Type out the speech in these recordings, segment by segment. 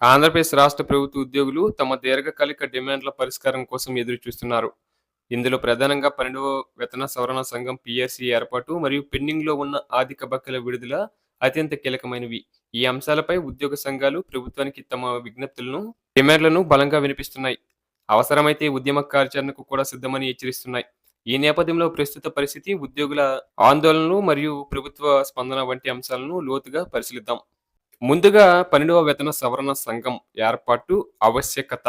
ఆంధ్రప్రదేశ్ రాష్ట్ర ప్రభుత్వ ఉద్యోగులు తమ దీర్ఘకాలిక డిమాండ్ల పరిష్కారం కోసం ఎదురు చూస్తున్నారు ఇందులో ప్రధానంగా పన్నెండవ వేతన సవరణ సంఘం పిఆర్సీ ఏర్పాటు మరియు పెండింగ్లో ఉన్న ఆర్థిక బక్కల విడుదల అత్యంత కీలకమైనవి. ఈ అంశాలపై ఉద్యోగ సంఘాలు ప్రభుత్వానికి తమ విజ్ఞప్తులను డిమాండ్లను బలంగా వినిపిస్తున్నాయి. అవసరమైతే ఉద్యమ కార్యాచరణకు కూడా సిద్ధమని హెచ్చరిస్తున్నాయి. ఈ నేపథ్యంలో ప్రస్తుత పరిస్థితి ఉద్యోగుల ఆందోళనలు మరియు ప్రభుత్వ స్పందన వంటి అంశాలను లోతుగా పరిశీలిద్దాం. ముందుగా పన్నెండవ వేతన సవరణ సంఘం ఏర్పాటు ఆవశ్యకత.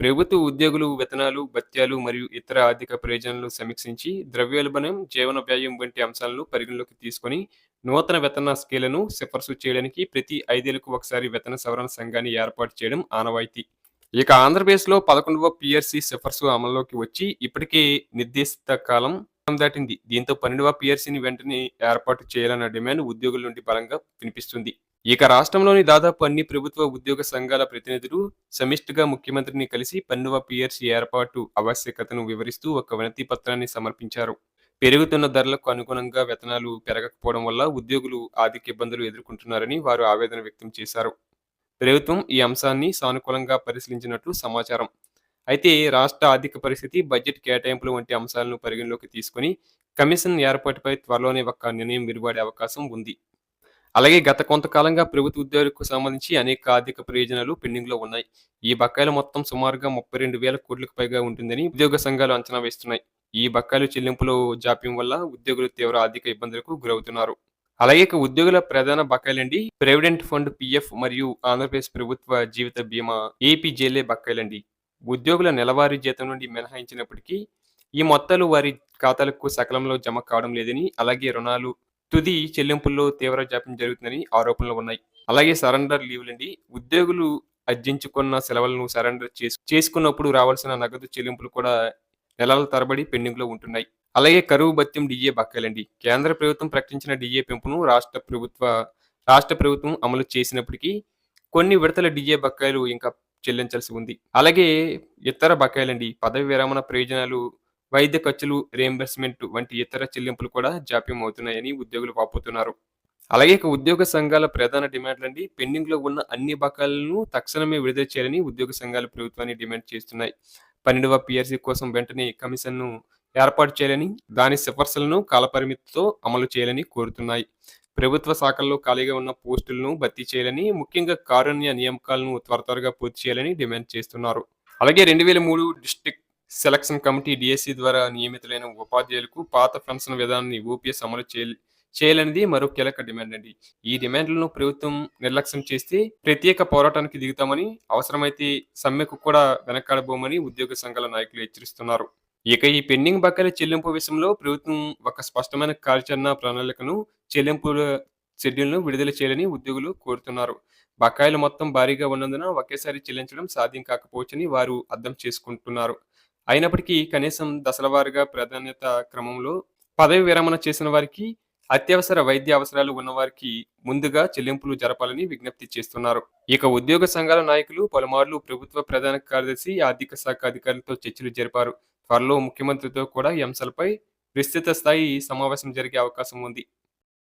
ప్రభుత్వ ఉద్యోగులు వేతనాలు భత్యాలు మరియు ఇతర ఆర్థిక ప్రయోజనాలు సమీక్షించి ద్రవ్యోల్బణం జీవన వ్యయం వంటి అంశాలను పరిగణలోకి తీసుకొని నూతన వేతన స్కేలను సిఫార్సు చేయడానికి ప్రతి ఐదేళ్ళకు ఒకసారి వేతన సవరణ సంఘాన్ని ఏర్పాటు చేయడం ఆనవాయితీ. ఇక ఆంధ్రప్రదేశ్లో పదకొండవ పిఆర్సీ సిఫార్సు అమల్లోకి వచ్చి ఇప్పటికే నిర్దేశిత కాలం దాటింది. దీంతో పన్నెండవ పిఆర్సీని వెంటనే ఏర్పాటు చేయాలన్న డిమాండ్ ఉద్యోగుల నుండి బలంగా వినిపిస్తుంది. ఇక రాష్ట్రంలోని దాదాపు అన్ని ప్రభుత్వ ఉద్యోగ సంఘాల ప్రతినిధులు సమిష్టిగా ముఖ్యమంత్రిని కలిసి పన్నువ పిఆర్సీ ఏర్పాటు ఆవశ్యకతను వివరిస్తూ ఒక వినతి పత్రాన్ని సమర్పించారు. పెరుగుతున్న ధరలకు అనుగుణంగా వేతనాలు పెరగకపోవడం వల్ల ఉద్యోగులు ఆర్థిక ఇబ్బందులు ఎదుర్కొంటున్నారని వారు ఆవేదన వ్యక్తం చేశారు. ప్రభుత్వం ఈ అంశాన్ని సానుకూలంగా పరిశీలించినట్లు సమాచారం. అయితే రాష్ట్ర ఆర్థిక పరిస్థితి బడ్జెట్ కేటాయింపులు వంటి అంశాలను పరిగణలోకి తీసుకుని కమిషన్ ఏర్పాటుపై త్వరలోనే ఒక నిర్ణయం వెలువడే అవకాశం ఉంది. అలాగే గత కొంతకాలంగా ప్రభుత్వ ఉద్యోగులకు సంబంధించి అనేక ఆర్థిక ప్రయోజనాలు పెండింగ్లో ఉన్నాయి. ఈ బకాయిలు మొత్తం సుమారుగా ముప్పై రెండు వేల కోట్లకు పైగా ఉంటుందని ఉద్యోగ సంఘాలు అంచనా వేస్తున్నాయి. ఈ బకాయిలు చెల్లింపులో జాప్యం వల్ల ఉద్యోగులు తీవ్ర ఆర్థిక ఇబ్బందులకు గురవుతున్నారు. అలాగే ఇక ఉద్యోగుల ప్రధాన బకాయిలండి ప్రెవిడెంట్ ఫండ్ పిఎఫ్ మరియు ఆంధ్రప్రదేశ్ ప్రభుత్వ జీవిత బీమా ఏపీజేలే బకాయిలండి. ఉద్యోగుల నెలవారీ జీతం నుండి మినహాయించినప్పటికీ ఈ మొత్తాలు వారి ఖాతాలకు సకలంలో జమ కావడం లేదని అలాగే రుణాలు తుది చెల్లింపుల్లో తీవ్ర జాప్యం జరుగుతుందని ఆరోపణలు ఉన్నాయి. అలాగే సరెండర్ లీవ్లండి ఉద్యోగులు అర్జించుకున్న సెలవులను సరెండర్ చేసు చేసుకున్నప్పుడు రావాల్సిన నగదు చెల్లింపులు కూడా నెలల తరబడి పెండింగ్లో ఉంటున్నాయి. అలాగే కరువు భత్యం డిఏ బకాయిలండి కేంద్ర ప్రభుత్వం ప్రకటించిన డిఏ పెంపును రాష్ట్ర ప్రభుత్వ రాష్ట్ర ప్రభుత్వం అమలు చేసినప్పటికీ కొన్ని విడతల డిఏ బకాయిలు ఇంకా చెల్లించాల్సి ఉంది. అలాగే ఇతర బకాయిలండి పదవి విరమణ ప్రయోజనాలు వైద్య ఖర్చులు రియంబర్స్మెంట్ వంటి ఇతర చెల్లింపులు కూడా జాప్యం అవుతున్నాయని ఉద్యోగులు వాపోతున్నారు. అలాగే ఇక ఉద్యోగ సంఘాల ప్రధాన డిమాండ్లండి పెండింగ్లో ఉన్న అన్ని బకాయిలను తక్షణమే విడుదల చేయాలని ఉద్యోగ సంఘాలు ప్రభుత్వాన్ని డిమాండ్ చేస్తున్నాయి. పన్నెండవ పిఆర్సీ కోసం వెంటనే కమిషన్ను ఏర్పాటు చేయాలని దాని సిఫార్సులను కాలపరిమితితో అమలు చేయాలని కోరుతున్నాయి. ప్రభుత్వ శాఖల్లో ఖాళీగా ఉన్న పోస్టులను భర్తీ చేయాలని ముఖ్యంగా కారుణ్య నియామకాలను త్వర త్వరగా పూర్తి చేయాలని డిమాండ్ చేస్తున్నారు. అలాగే రెండు వేల మూడు డిస్ట్రిక్ట్ సెలక్షన్ కమిటీ డిఎస్సి ద్వారా నియమితులైన ఉపాధ్యాయులకు పాత పెన్షన్ విధానాన్ని ఓపీఎస్ అమలు చేయాలి చేయాలనేది మరో కీలక డిమాండ్ అండి. ఈ డిమాండ్లను ప్రభుత్వం నిర్లక్ష్యం చేస్తే ప్రత్యేక పోరాటానికి దిగుతామని అవసరమైతే సమ్మెకు కూడా వెనకాడబోమని ఉద్యోగ సంఘాల నాయకులు హెచ్చరిస్తున్నారు. ఇక ఈ పెండింగ్ బకాయిల చెల్లింపు విషయంలో ప్రభుత్వం ఒక స్పష్టమైన కార్యాచరణ ప్రణాళికను చెల్లింపుల షెడ్యూల్ను విడుదల చేయాలని ఉద్యోగులు కోరుతున్నారు. బకాయిలు మొత్తం భారీగా ఉన్నందున ఒకేసారి చెల్లించడం సాధ్యం కాకపోవచ్చని వారు అర్థం చేసుకుంటున్నారు. అయినప్పటికీ కనీసం దశలవారీగా ప్రాధాన్యత క్రమంలో పదవి విరమణ చేసిన వారికి అత్యవసర వైద్య అవసరాలు ఉన్నవారికి ముందుగా చెల్లింపులు జరపాలని విజ్ఞప్తి చేస్తున్నారు. ఇక ఉద్యోగ సంఘాల నాయకులు పలుమార్లు ప్రభుత్వ ప్రధాన కార్యదర్శి ఆర్థిక శాఖ అధికారులతో చర్చలు జరిపారు. త్వరలో ముఖ్యమంత్రితో కూడా ఈ అంశాలపై విస్తృత స్థాయి సమావేశం జరిగే అవకాశం ఉంది.